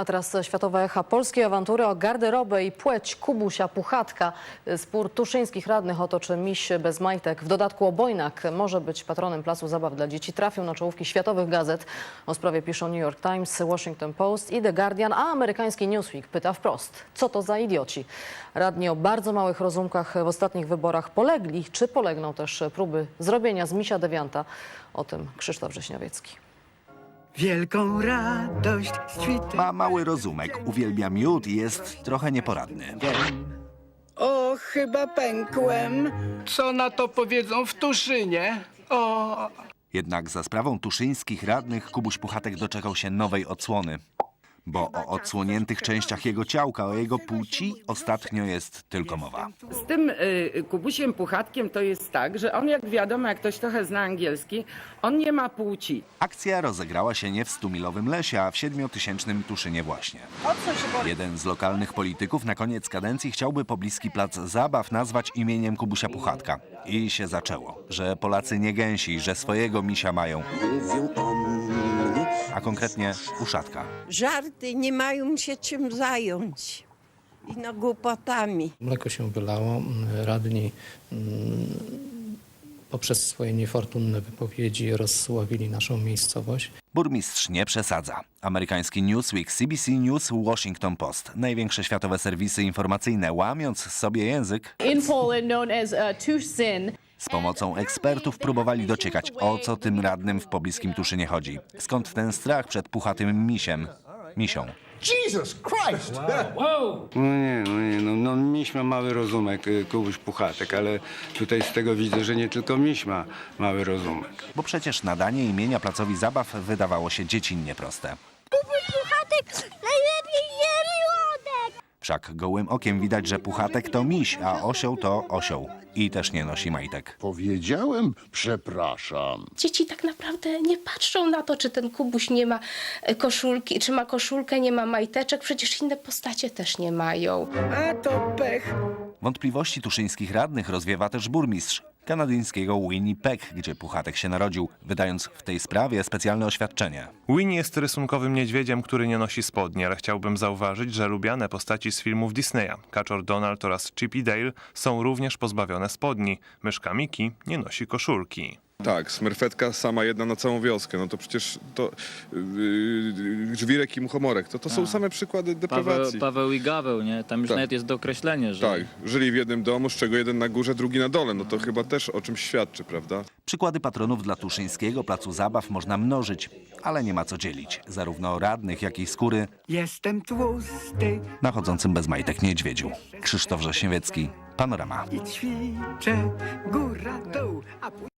A teraz światowe echa polskiej awantury o garderobę i płeć Kubusia Puchatka. Spór tuszyńskich radnych otoczy miś bez majtek. W dodatku obojnak może być patronem placu zabaw dla dzieci. Trafił na czołówki światowych gazet. O sprawie piszą New York Times, Washington Post i The Guardian, a amerykański Newsweek pyta wprost, co to za idioci. Radni o bardzo małych rozumkach w ostatnich wyborach polegli, czy polegną też próby zrobienia z misia dewianta. O tym Krzysztof Wrześniowiecki. Wielką radość z. Ma mały rozumek, uwielbia miód i jest trochę nieporadny. O, chyba pękłem. Co na to powiedzą w Tuszynie? O, Jednak za sprawą tuszyńskich radnych Kubuś Puchatek doczekał się nowej odsłony. Bo o odsłoniętych częściach jego ciałka, o jego płci ostatnio jest tylko mowa. Z tym y, Kubusiem Puchatkiem to jest tak, że on jak wiadomo, jak ktoś trochę zna angielski, on nie ma płci. Akcja rozegrała się nie w stumilowym lesie, a w siedmiotysięcznym Tuszynie właśnie. Jeden z lokalnych polityków na koniec kadencji chciałby pobliski plac zabaw nazwać imieniem Kubusia Puchatka. I się zaczęło, że Polacy nie gęsi, że swojego misia mają. A konkretnie uszatka. żarty nie mają się czym zająć. I no głupotami. Mleko się wylało. Radni mm, poprzez swoje niefortunne wypowiedzi rozsławili naszą miejscowość. Burmistrz nie przesadza. Amerykański Newsweek, CBC News, Washington Post. Największe światowe serwisy informacyjne, łamiąc sobie język, in Poland known as uh, Tuszyn. Z pomocą ekspertów próbowali dociekać, o co tym radnym w pobliskim Tuszynie chodzi. Skąd ten strach przed puchatym misiem? Misią. No nie, no nie, no, no miś ma mały rozumek, y, Kubuś Puchatek, ale tutaj z tego widzę, że nie tylko miś ma mały rozumek. Bo przecież nadanie imienia placowi zabaw wydawało się dziecinnie proste. Puchatek je młodek. Wszak gołym okiem widać, że puchatek to miś, a osioł to osioł. I też nie nosi majtek. Powiedziałem, przepraszam. Dzieci tak naprawdę nie patrzą na to, czy ten kubuś nie ma e, koszulki, czy ma koszulkę, nie ma majteczek. Przecież inne postacie też nie mają. A to pech. Wątpliwości tuszyńskich radnych rozwiewa też burmistrz kanadyjskiego Winnipeg, gdzie Puchatek się narodził, wydając w tej sprawie specjalne oświadczenie. Winnie jest rysunkowym niedźwiedziem, który nie nosi spodni, ale chciałbym zauważyć, że lubiane postaci z filmów Disneya, Kaczor Donald oraz Chippy Dale są również pozbawione spodni. Myszka Miki nie nosi koszulki. Tak, smerfetka sama jedna na całą wioskę, no to przecież to yy, żwirek i muchomorek, to, to są same przykłady deprawacji. Paweł i Gaweł, nie? Tam już Tak. nawet jest dokreślenie, że Tak, żyli w jednym domu, z czego jeden na górze, drugi na dole, no to chyba też o czymś świadczy, prawda? Przykłady patronów dla tuszyńskiego placu zabaw można mnożyć, ale nie ma co dzielić. Zarówno radnych, jak i skóry Jestem tłusty na chodzącym bez majtek niedźwiedziu. Krzysztof Wrześniewiecki, Panorama. i ćwiczę góra dół, a później